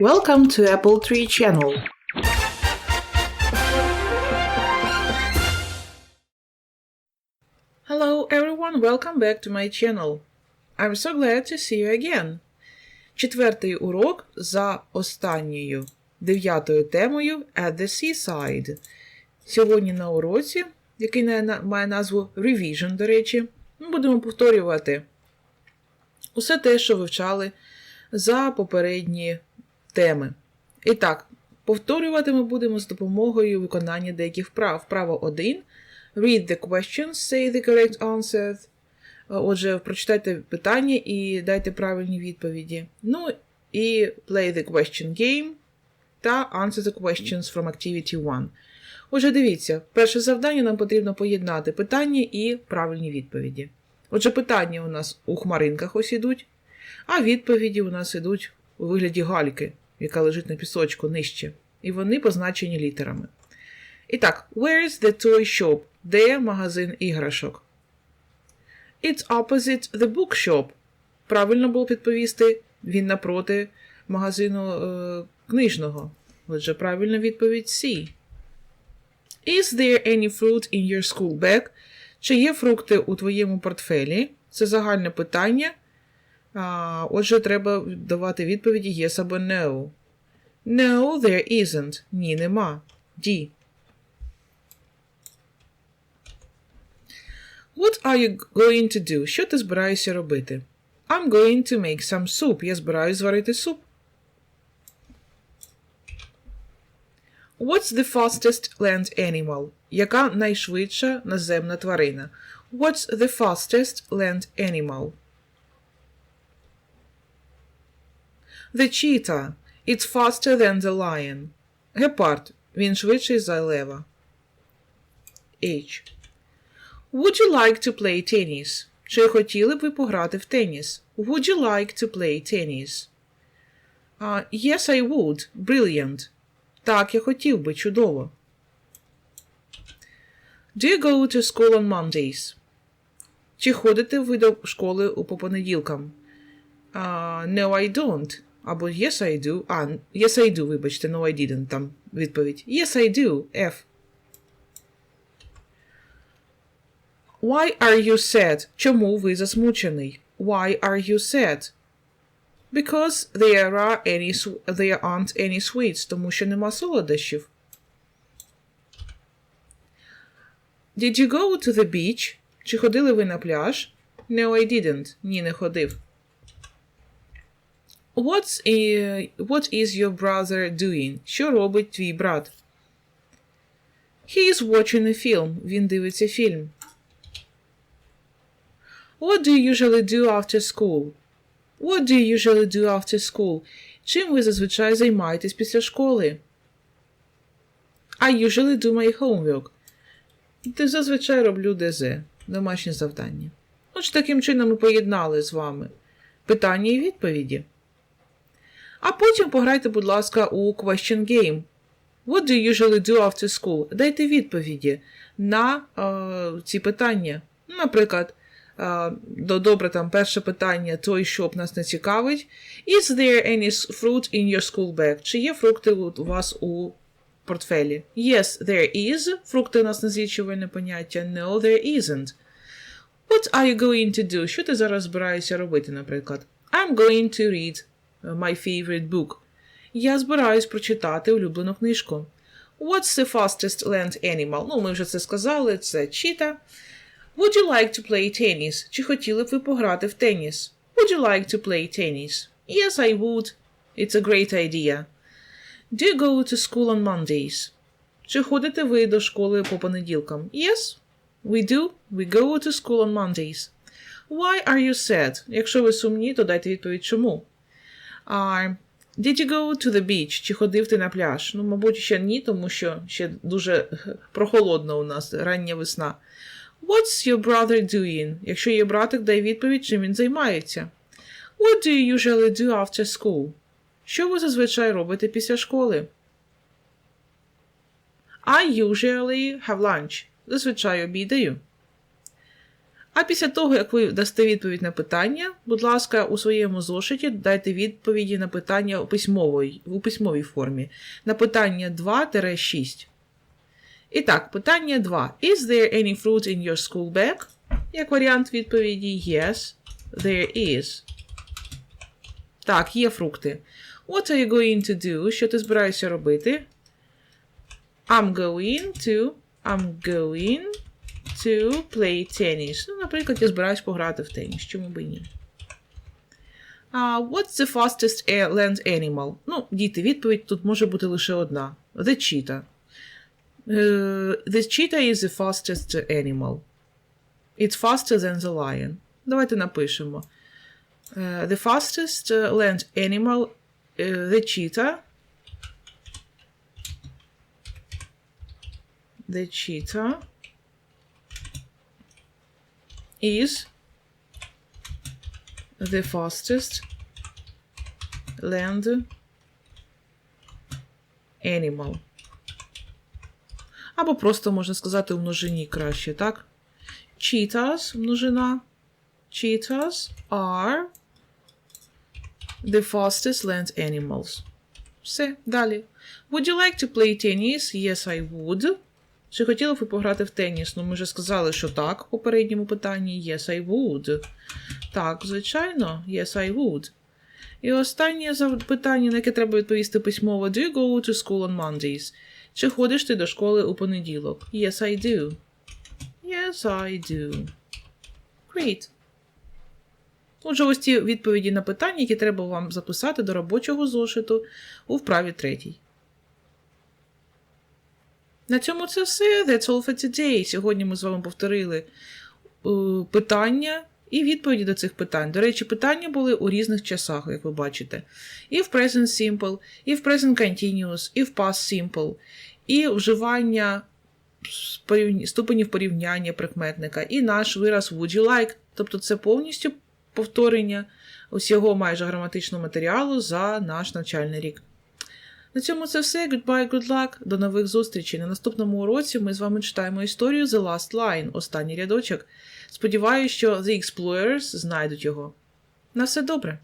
Welcome to Apple Tree Channel. Hello everyone, welcome back to my channel. I'm so glad to see you again. Четвертий урок за останньою дев'ятою темою At the Seaside. Сьогодні на уроці, який має назву Revision, до речі, ми будемо повторювати усе те, що вивчали за попередні теми. І так, повторювати ми будемо з допомогою виконання деяких вправ. Вправа 1. Read the questions, say the correct answers. Отже, прочитайте питання і дайте правильні відповіді. Ну і play the question game та answer the questions from activity 1. Отже, дивіться, перше завдання нам потрібно поєднати питання і правильні відповіді. Отже, питання у нас у хмаринках ось ідуть, а відповіді у нас ідуть у вигляді гальки, яка лежить на пісочку нижче. І вони позначені літерами. І так, where is the toy shop? Де магазин іграшок? It's opposite the bookshop. Правильно було підповісти, він напроти магазину е, книжного. Отже, правильна відповідь C. Is there any fruit in your school bag? Чи є фрукти у твоєму портфелі? Це загальне питання. А, отже, треба давати відповіді yes або no. No, there isn't. Ні, нема. D. What are you going to do? Що ти збираєшся робити? I'm going to make some soup. Я збираюсь зварити суп. What's the fastest land animal? Яка найшвидша наземна тварина? What's the fastest land animal? The cheetah. It's faster than the lion. Гепард. Він швидший за лева. H. Would you like to play tennis? Чи хотіли б ви пограти в теніс? Would you like to play tennis? Uh, yes, I would. Brilliant. Так, я хотів би. Чудово. Do you go to school on Mondays? Чи ходите ви до школи у по понеділкам? Uh, no, I don't. Або yes, I do. А, yes, I do, вибачте, no, I didn't. Там відповідь. Yes, I do. F. Why are you sad? Чому ви засмучений? Why are you sad? Because there are any sw- there aren't any sweets, тому що нема солодощів. Did you go to the beach? Чи ходили ви на пляж? No, I didn't. Ні, не ходив. What's, i- what is your brother doing? Що робить твій брат? He is watching a film. Він дивиться фільм. What do you usually do after school? What do you usually do after school? Чим ви зазвичай займаєтесь після школи? I usually do my homework. Ти зазвичай роблю ДЗ, домашнє завдання. Отже, таким чином ми поєднали з вами питання і відповіді. А потім пограйте, будь ласка, у question game. What do you usually do after school? Дайте відповіді на е, ці питання. Наприклад, е, до- добре, там перше питання, той, що б нас не цікавить. Is there any fruit in your school bag? Чи є фрукти у вас у портфелі? Yes, there is. Фрукти у нас незлічувальне поняття. No, there isn't. What are you going to do? Що ти зараз збираєшся робити, наприклад? I'm going to read my favorite book. Я збираюсь прочитати улюблену книжку. What's the fastest land animal? Ну, ми вже це сказали, це чіта. Would you like to play tennis? Чи хотіли б ви пограти в теніс? Would you like to play tennis? Yes, I would. It's a great idea. Do you go to school on Mondays? Чи ходите ви до школи по понеділкам? Yes, we do. We go to school on Mondays. Why are you sad? Якщо ви сумні, то дайте відповідь чому. А, did you go to the beach? Чи ходив ти на пляж? Ну, мабуть, ще ні, тому що ще дуже прохолодно у нас, рання весна. What's your brother doing? Якщо є братик, дай відповідь, чим він займається. What do you usually do after school? Що ви зазвичай робите після школи? I usually have lunch. Зазвичай обідаю. А після того, як ви дасте відповідь на питання, будь ласка, у своєму зошиті дайте відповіді на питання у письмовій, у письмовій формі. На питання 2-6. І так, питання 2. Is there any fruit in your school bag? Як варіант відповіді Yes, there is. Так, є фрукти. What are you going to do? Що ти збираєшся робити? I'm going to. I'm going to play tennis. Ну, наприклад, я збираюсь пограти в теніс. Чому б і ні? Uh, what's the fastest land animal? Ну, діти, відповідь тут може бути лише одна. The cheetah. Uh, the cheetah is the fastest animal. It's faster than the lion. Давайте напишемо. Uh, the fastest uh, land animal, uh, the cheetah. The cheetah is the fastest land animal. Або просто можна сказати у множині краще, так? Cheetahs, множина. Cheetahs are the fastest land animals. Все, далі. Would you like to play tennis? Yes, I would. Чи хотіли б ви пограти в теніс? Ну, ми вже сказали, що так в попередньому питанні. Yes, I would. Так, звичайно, yes, I would. І останнє запитання, на яке треба відповісти письмово. Do you go to school on Mondays? Чи ходиш ти до школи у понеділок? Yes, I do. Yes, I do. Great. Отже, ось ці відповіді на питання, які треба вам записати до робочого зошиту у вправі третій. На цьому це все. That's all for today. Сьогодні ми з вами повторили е, питання і відповіді до цих питань. До речі, питання були у різних часах, як ви бачите. І в Present Simple, і в Present Continuous, і в Past Simple, і вживання ступенів порівняння прикметника, і наш вираз would you like. Тобто це повністю повторення усього майже граматичного матеріалу за наш навчальний рік. На цьому це все. Goodbye, good luck. До нових зустрічей. На наступному уроці ми з вами читаємо історію The Last Line, останній рядочок. Сподіваюсь, що The Explorers знайдуть його. На все добре!